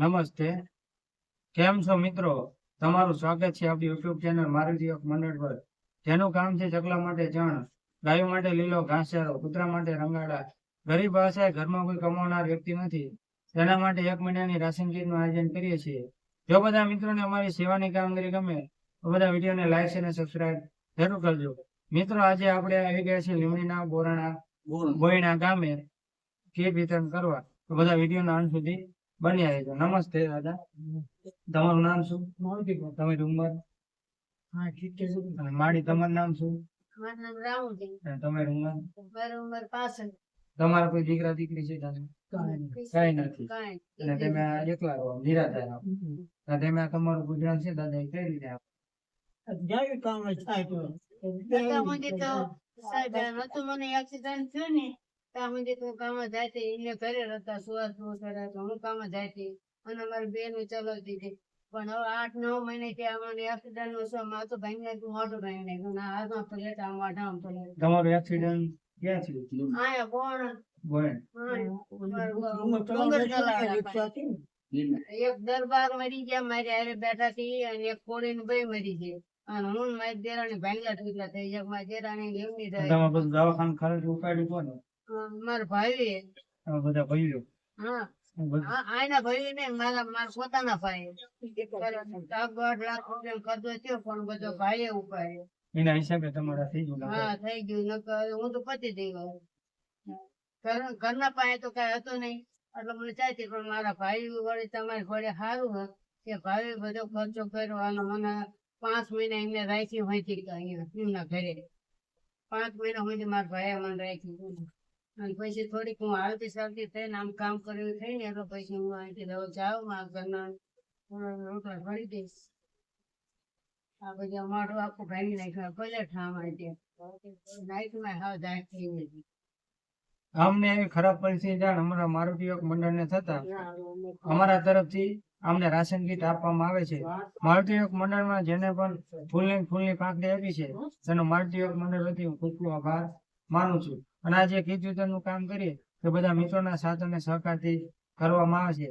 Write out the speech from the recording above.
નમસ્તે. કેમ છો મિત્રો? તમારું સ્વાગત છે આપણી યુટ્યુબ ચેનલ મારુતિ મંડળ પર. જેનું કામ છે ચકલા માટે ચણ ગાયો માટે લીલો ઘાસચારો કૂતરા માટે રંગાડા. ગરીબ આશાએ ઘરમાં કોઈ કમાવનાર વ્યક્તિ નથી. તેના માટે એક મહિનાની રાશન કીટનું આયોજન કરીએ છીએ. જો બધા મિત્રોને અમારી સેવાની કામગીરી ગમે તો બધા વિડીયોને લાઈક અને સબસ્ક્રાઇબ જરૂર કરજો. મિત્રો આજે આપણે આવી ગયા છીએ લીમડીના બોરાણા બોયણા ગામે. કીટ વિતરણ કરવા. તો બધા વિડીયોના અંત સુધી બન્યા રહેજો નમસ્તે દાદા. તમારું નામ શું? તમારી ઉંમર? અને માડી તમારું નામ શું? તમારી ઉંમર? તમારા કોઈ દીકરા દીકરી છે કઈ કાંઈ નથી. અને તમે એકલા રહો નિરાધાર તમે આ તમારું ગુજરાન છે દાદા કઈ રીતે આપો? કામ સુધી તો સાહેબ નતું મને એક્સિડન્ટ થયો ને. ત્યાં તું તો જાય કામ એને ઘરે રહેતા સુવાસ સુવા કરે તો હું કામ જાતી અને અમારી બેન ચલાવતી હતી. પણ હવે આઠ નવ મહિને ત્યાં અમારે એક્સિડન્ટ નો શું માથું ભાંગી નાખ્યું મોઢું ભાઈ નાખ્યું ના હાથમાં પ્લેટ આમ મોઢામાં પ્લેટ. તમારો એક્સિડન્ટ ક્યાં થયું આયા કોણ બોયણ. એક દરબાર મરી ગયા. મારી હારે બેઠા હતી અને એક કોળી નું બે મરી છે અને હું મારી દેરાણી ભાંગલા ટૂટલા થઈ ગયા. મારી દેરાણી એમની દવાખાનું ખર્ચ ઉપાડ્યું કોને? મારા ભાઈ બધા ભાઈઓ. હા. બધું. ભાઈ ને મારા મારા પોતાના ભાઈ દોઢ લાખ રૂપિયા કરતો થયો પણ બધો ભાઈએ ઉપાડ્યો. એના હિસાબે તમારા થઈ ગયું હા થઈ ગયું નકર. હું તો પતી થઈ ગયો. ઘરના પાસે તો કઈ હતો નહીં. એટલે મને ચાહતી પણ મારા ભાઈ વળી તમારી ઘોડે સારું હે કે ભાઈ બધો ખર્ચો કર્યો અને મને પાંચ મહિના એમને રાખી હોય અહીંયા એમના ઘરે. પાંચ મહિના સુધી મારા ભાઈએ મને રાખી પછી થોડીક હું હાલતી ચાલતી થઈને આમ કામ કર્યું થઈ ને એટલે પછી હું અહીંથી દવા જાઉં મારા ઘરના રોટલા ભરી દઈશ. આ બધા મારું આખું ભાંગી નાખ્યું પહેલા ઠામ આવી નાઈટમાં હાવ જાય થઈ નથી અમને એવી ખરાબ પરિસ્થિતિ જાણ અમારા મારુતિ યોગ મંડળને થતા. અમારા તરફથી અમને રાશન કીટ આપવામાં આવે છે. મારુતિ યોગ મંડળમાં જેને પણ ફૂલની ફૂલની પાંખડી આપી છે, તેનો મારુતિ યોગ મંડળ વતી હું ખૂબ આભાર. માનું છું. અને આ જે કીટ કામ કરીએ તે બધા મિત્રોના સાથ અને સહકારથી કરવામાં આવે છે.